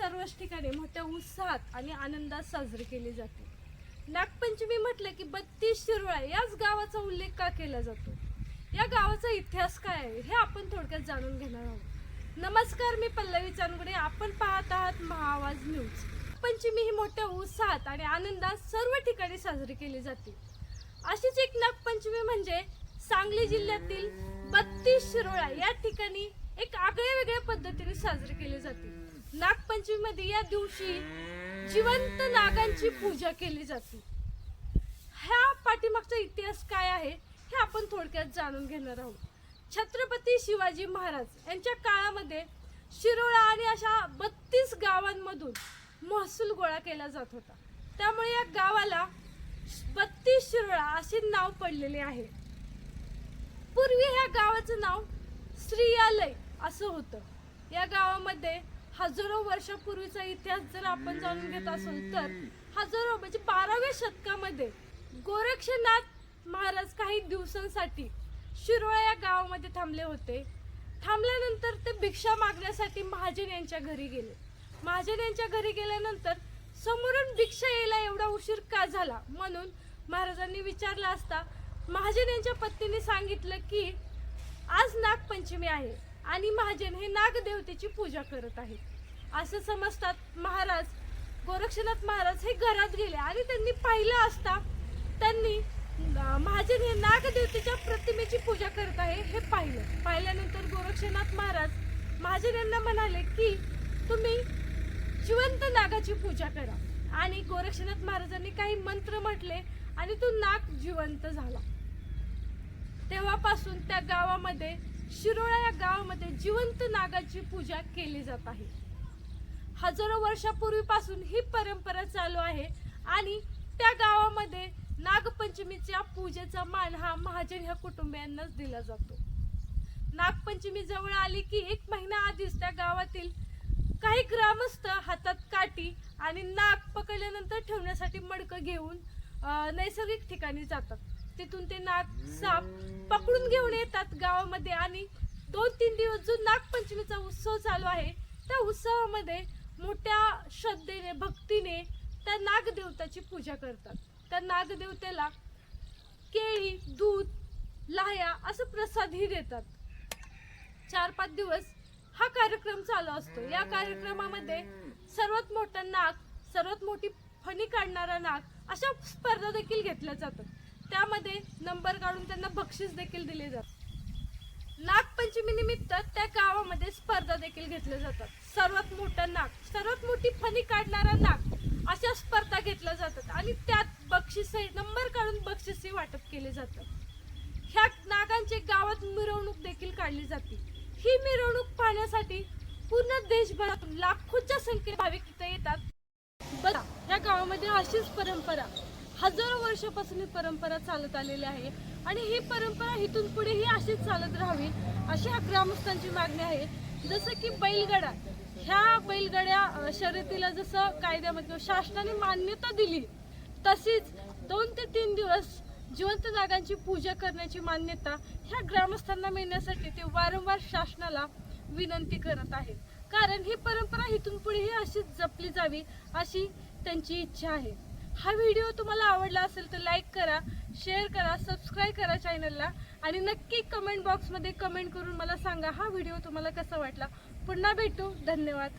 सर्वच ठिकाणी मोठ्या उत्साहात आणि आनंदात साजरी केली जाते. नागपंचमी म्हटलं की बत्तीस शिरोळा याच गावाचा उल्लेख का केला जातो? या गावाचा इतिहास काय आहे हे आपण थोडक्यात जाणून घेणार आहोत. नमस्कार मी पल्लवी चांदगुडे. आपण पाहत आहात महाआवाज न्यूज. पंचमी ही मोठ्या उत्साहात आणि आनंदात सर्व ठिकाणी साजरी केली जाते. अशीच एक नागपंचमी म्हणजे सांगली जिल्ह्यातील बत्तीस शिरोळा या ठिकाणी एक आगळ्या वेगळ्या पद्धतीने साजरी केली जाते. नागपंचमी मध्ये या दिवशी जिवंत नागांची पूजा केली जाते. ह्या पाठीमागचा इतिहास काय आहे हे आपण थोडक्यात जाणून घेणार आहोत. छत्रपती शिवाजी महाराज यांच्या काळामध्ये शिरोळा आणि अशा बत्तीस गावांमधून महसूल गोळा केला जात होता. त्यामुळे या गावाला बत्तीस शिरोळा असे नाव पडलेले आहे. पूर्वी ह्या गावाचं नाव श्रीयालय असं होतं. या गावामध्ये हजारो वर्षापूर्वीचा इतिहास जर आपण जाणून घेत असेल तर हजारो म्हणजे बाराव्या शतकामध्ये गोरक्षनाथ महाराज काही दिवसांसाठी शिरोळा या गावामध्ये थांबले होते. थांबल्यानंतर ते भिक्षा मागण्यासाठी महाजन यांच्या घरी गेले. महाजन यांच्या घरी गेल्यानंतर समोरून भिक्षा यायला एवढा उशीर का झाला म्हणून महाराजांनी विचारलं असता महाजन यांच्या पत्नीने सांगितलं की आज नागपंचमी आहे आणि महाजन हे नागदेवतेची पूजा करत आहेत. असं समजतात महाराज. गोरक्षनाथ महाराज हे घरात गेले आणि त्यांनी पाहिलं असता त्यांनी महाजन हे नागदेवतेच्या प्रतिमेची पूजा करत आहे हे पाहिलं. पाहिल्यानंतर गोरक्षनाथ महाराज महाजन यांना म्हणाले की तुम्ही जिवंत नागाची पूजा करा. आणि गोरक्षनाथ महाराजांनी काही मंत्र म्हटले आणि तो नाग जिवंत झाला. तेव्हापासून त्या गावामध्ये शिरोळा या गावामध्ये जिवंत नागाची पूजा केली जात आहे. हजारो वर्षापूर्वीपासून ही परंपरा चालू आहे. आणि त्या गावामध्ये नागपंचमीच्या पूजेचा मान हा महाजन ह्या कुटुंबियांनाच दिला जातो. नागपंचमी जवळ आली की एक महिना आधीच त्या गावातील काही ग्रामस्थ हातात काठी आणि नाग पकडल्यानंतर ठेवण्यासाठी मडकं घेऊन नैसर्गिक ठिकाणी जातात. तिथून ते नाग साप पकडून घेऊन येतात गावामध्ये आणि दोन तीन दिवस जो नागपंचमीचा उत्सव चालू आहे त्या उत्सवामध्ये मोठ्या श्रद्धेने भक्तीने त्या नागदेवताची पूजा करतात. त्या नागदेवतेला केळी दूध लाह्या असं प्रसादही देतात. चार पाच दिवस हा कार्यक्रम चालू असतो. या कार्यक्रमामध्ये सर्वात मोठा नाग सर्वात मोठी फणी काढणारा नाग अशा स्पर्धा देखील घेतल्या जातात. त्यामध्ये नंबर काढून त्यांना बक्षीस देखील दिले जातात. नागपंचमी निमित्त त्या गावामध्ये स्पर्धा देखील घेतल्या जातात. सर्वात मोठं नाग सर्वात मोठी फणी काढणारा नाग अशा स्पर्धा घेतल्या जातात आणि त्यात बक्षीस नंबर काढून बक्षीसही वाटप केले जातात. ह्या नागांची गावात मिरवणूक देखील काढली जाते. ही मिरवणूक पाहण्यासाठी पूर्ण देशभरातून लाखोच्या संख्येने भाविक इथे येतात. बघा ह्या गावामध्ये अशीच परंपरा. हजारो वर्षापासून ही परंपरा चालत आलेली आहे आणि ही परंपरा इथून पुढे ही अशीच चालत राहावी अशी ह्या ग्रामस्थांची मागणी आहे. जसं की बैलगाडा ह्या बैलगाड्या शर्यतीला जसं कायद्यामध्ये शासनाने मान्यता दिली तशीच दोन ते तीन दिवस जिवंत जागांची पूजा करण्याची मान्यता ह्या ग्रामस्थांना मिळण्यासाठी ते वारंवार शासनाला विनंती करत आहेत. कारण ही परंपरा इथून पुढे ही अशीच जपली जावी अशी त्यांची इच्छा आहे. हा व्हिडिओ तुम्हाला आवडला असेल तर लाईक करा शेअर करा सबस्क्राईब करा चॅनलला आणि नक्की कमेंट बॉक्समध्ये कमेंट करून मला सांगा हा व्हिडिओ तुम्हाला कसा वाटला. पुन्हा भेटू. धन्यवाद.